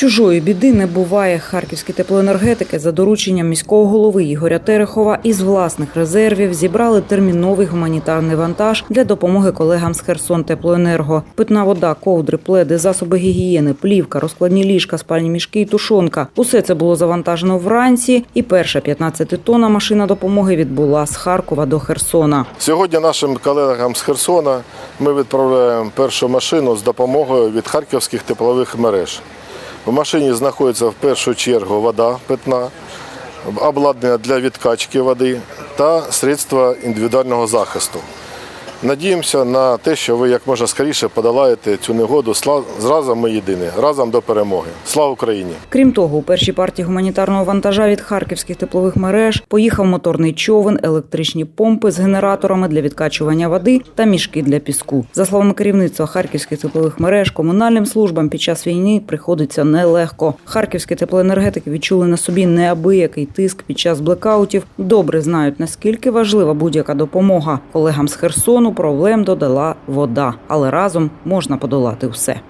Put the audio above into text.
Чужої біди не буває. Харківські теплоенергетики за дорученням міського голови Ігоря Терехова із власних резервів зібрали терміновий гуманітарний вантаж для допомоги колегам з Херсон Теплоенерго. Питна вода, ковдри, пледи, засоби гігієни, плівка, розкладні ліжка, спальні мішки і тушонка. Усе це було завантажено вранці, і перша 15-тонна машина допомоги відбула з Харкова до Херсона. Сьогодні нашим колегам з Херсона ми відправляємо першу машину з допомогою від харківських теплових мереж. В машині знаходиться в першу чергу вода питна, обладнання для відкачки води та средства індивідуального захисту. Надіємося на те, що ви як можна скоріше подолаєте цю негоду. Сла- Разом ми єдині, разом до перемоги. Слава Україні! Крім того, у першій партії гуманітарного вантажа від харківських теплових мереж поїхав моторний човен, електричні помпи з генераторами для відкачування води та мішки для піску. За словами керівництва харківських теплових мереж, комунальним службам під час війни приходиться нелегко. Харківські теплоенергетики відчули на собі неабиякий тиск під час блекаутів. Добре знають наскільки важлива будь-яка допомога. Колегам з Херсону проблем додала вода, але разом можна подолати все.